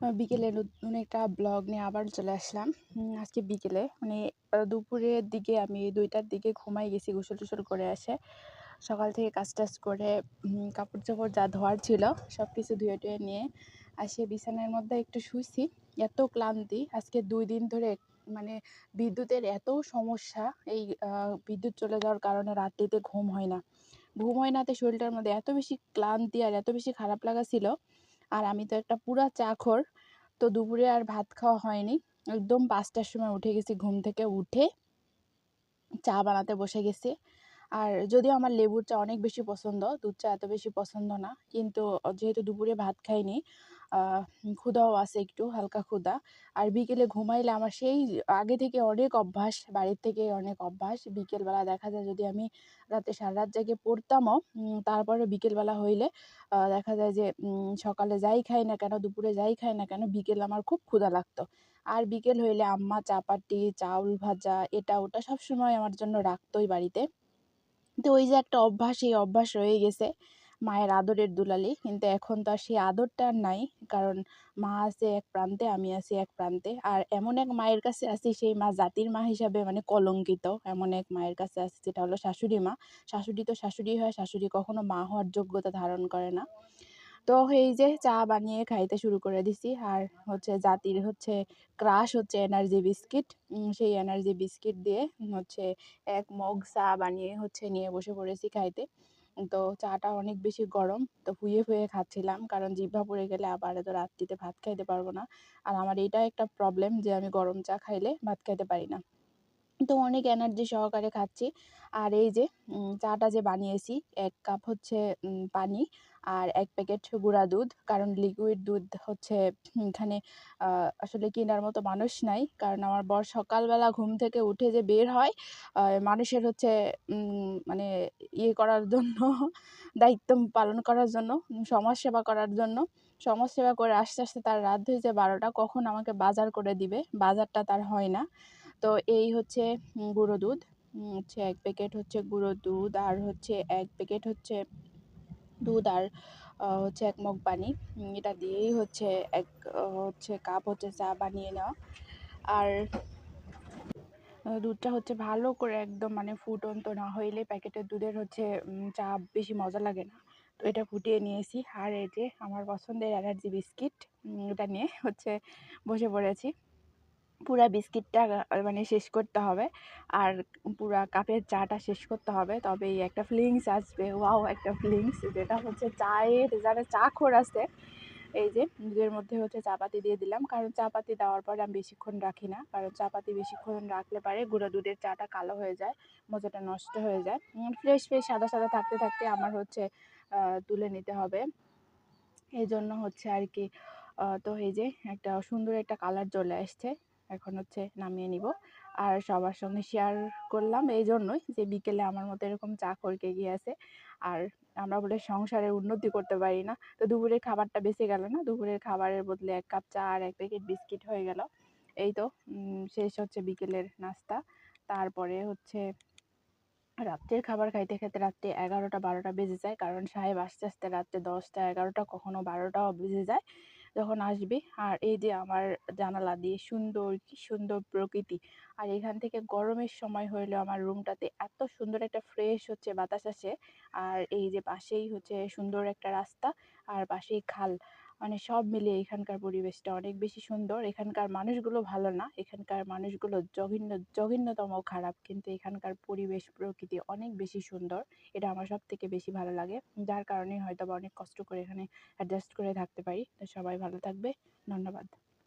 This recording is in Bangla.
বিকেলে নতুন একটা ব্লগ নিয়ে আবার চলে আসলাম। আজকে বিকেলে। মানে দুপুরের দিকে আমি দুইটার দিকে ঘুমাই গেছি, গোসল টোসল করে আসে সকাল থেকে কাজ টাজ করে কাপড় চাপড় যা ধোয়ার ছিল সব কিছু ধুয়ে টুয়ে নিয়ে আসে বিছানার মধ্যে একটু শুইছি। এত ক্লান্তি। আজকে দুই দিন ধরে মানে বিদ্যুতের এত সমস্যা। এই বিদ্যুৎ চলে যাওয়ার কারণে রাত্রিতে ঘুম হয় না। ঘুম হয় না তো শরীরটার মধ্যে এত বেশি ক্লান্তি আর এত বেশি খারাপ লাগা ছিল আর আমি তো একটা পুরা চাখর। তো দুপুরে আর ভাত খাওয়া হয়নি। একদম পাঁচটার সময় উঠে গেছি, ঘুম থেকে উঠে চা বানাতে বসে গেছি। আর যদিও আমার লেবুর চা অনেক বেশি পছন্দ, দুধ চা এত বেশি পছন্দ না, কিন্তু যেহেতু দুপুরে ভাত খাইনি ক্ষুধাও আছে একটু, হালকা ক্ষুধা, আর বিকেলে ঘুমাইলে আমার সেই আগে থেকে অনেক অভ্যাস, বাড়ির থেকে অনেক অভ্যাস, বিকেলবেলা দেখা যায় যদি আমি রাতে সারা রাত জেগে পড়তামও তারপরে বিকেলবেলা হইলে দেখা যায় যে সকালে যাই খাই না কেন, দুপুরে যাই খাই না কেন, বিকেল আমার খুব ক্ষুধা লাগতো। আর বিকেল হইলে আম্মা চাপাটি চাউল ভাজা, এটা ওটা সবসময় আমার জন্য রাখতোই বাড়িতে। তো ওই যে একটা অভ্যাস এই অভ্যাস রয়ে গেছে মায়ের আদরের দুলালি। কিন্তু এখন তো আর সেই আদরটা আর নাই, কারণ মা আছে এক প্রান্তে, আমি আছি এক প্রান্তে। আর এমন এক মায়ের কাছে আছি, সেই মা জাতির মা হিসাবে মানে কলঙ্কিত। এমন এক মায়ের কাছে আছি, যেটা হলো শাশুড়ি মা। শাশুড়ি তো শাশুড়ি হয়, শাশুড়ি কখনো মা হওয়ার যোগ্যতা ধারণ করে না। তো এই যে চা বানিয়ে খাইতে শুরু করে দিছি। আর হচ্ছে জাতির হচ্ছে ক্রাশ হচ্ছে এনার্জি বিস্কিট। সেই এনার্জি বিস্কিট দিয়ে হচ্ছে এক মগ চা বানিয়ে হচ্ছে নিয়ে বসে পড়েছি খাইতে। তো চাটা অনেক বেশি গরম, তো ফুয়ে ফুয়ে খাচ্ছিলাম। কারণ জিভা পড়ে গেলে আবার এত রাত্রিতে ভাত খাইতে পারব না। আর আমার এইটা একটা প্রবলেম যে আমি গরম চা খাইলে ভাত খাইতে পারি না। তো অনেক এনার্জি সহকারে খাচ্ছি। আর এই যে চাটা যে বানিয়েছি, এক কাপ হচ্ছে পানি আর এক প্যাকেট গুঁড়া দুধ। কারণ লিকুইড দুধ হচ্ছে এখানে আসলে কেনার মতো মানুষ নাই। কারণ আমার বর সকালবেলা ঘুম থেকে উঠে যে বের হয় মানুষের হচ্ছে মানে ইয়ে করার জন্য, দায়িত্ব পালন করার জন্য সমাজ সেবা করার জন্য। সমাজ সেবা করে আস্তে আস্তে তার রাত হয়েছে বারোটা। কখন আমাকে বাজার করে দিবে? বাজারটা তার হয় না। তো এই হচ্ছে গুঁড়ো দুধ হচ্ছে এক প্যাকেট হচ্ছে গুঁড়ো দুধ আর হচ্ছে এক প্যাকেট হচ্ছে দুধ আর হচ্ছে এক মগ পানি। এটা দিয়েই হচ্ছে এক হচ্ছে কাপ হচ্ছে চা বানিয়ে নেওয়া। আর দুধটা হচ্ছে ভালো করে একদম মানে ফুটন্ত না হইলে প্যাকেটের দুধের হচ্ছে চা বেশি মজা লাগে না। তো এটা ফুটিয়ে নিয়েছি। আর এই যে আমার পছন্দের অ্যালার্জি বিস্কিট এটা নিয়ে হচ্ছে বসে পড়েছি। পুরা বিস্কিটটা মানে শেষ করতে হবে। আর পুরা কাপের চাটা শেষ করতে হবে। তবেই একটা ফিলিংস আসবে। ওয়াও, একটা ফিলিংস। যেটা হচ্ছে চায়ের যারা চা খোর আছে। এই যে দুধের মধ্যে হচ্ছে চাপাতি দিয়ে দিলাম। কারণ চাপাতি দেওয়ার পরে আমি বেশিক্ষণ রাখি না। কারণ চাপাতি বেশিক্ষণ রাখলে পারে গুঁড়ো দুধের চাটা কালো হয়ে যায়, মজাটা নষ্ট হয়ে যায়। ফ্রেশ ফ্রেশ, সাদা সাদা থাকতে থাকতে আমার হচ্ছে তুলে নিতে হবে। এই জন্য হচ্ছে আর কি তো এই যে একটা সুন্দর একটা কালার চলে আসছে। এখন হচ্ছে নামিয়ে নিব। আর সবার সঙ্গে শেয়ার করলাম এই জন্যই যে বিকেলে আমার মতো এরকম চা করকে গিয়েছে আর আমরা বলে সংসারের উন্নতি করতে পারি না। তো দুপুরের খাবারটা বেঁচে গেল না? দুপুরের খাবারের বদলে এক কাপ চা আর এক প্যাকেট বিস্কিট হয়ে গেল। এই তো শেষ হচ্ছে বিকেলের নাস্তা। তারপরে হচ্ছে রাত্রের খাবার খাইতে খেতে রাত্রে এগারোটা বারোটা বেজে যায়। কারণ সাহেব আস্তে আস্তে রাত্রে দশটা এগারোটা, কখনো বারোটাও বেজে যায়। যখন আসবে, আর এই যে আমার জানালা দিয়ে সুন্দর, কি সুন্দর প্রকৃতি। আর এখান থেকে গরমের সময় হইলে আমার রুমটাতে এত সুন্দর একটা ফ্রেশ হচ্ছে বাতাস আসে। আর এই যে পাশেই হচ্ছে সুন্দর একটা রাস্তা, আর পাশেই খাল। মানে সব মিলিয়ে এখানকার পরিবেশটা অনেক বেশি সুন্দর। এখানকার মানুষগুলো ভালো না, এখানকার মানুষগুলো জঘন্য জঘন্যতম খারাপ। কিন্তু এখানকার পরিবেশ, প্রকৃতি অনেক বেশি সুন্দর। এটা আমার সব থেকে বেশি ভালো লাগে। যার কারণে হয়তো বা অনেক কষ্ট করে এখানে অ্যাডজাস্ট করে থাকতে পারি। তো সবাই ভালো থাকবে। ধন্যবাদ।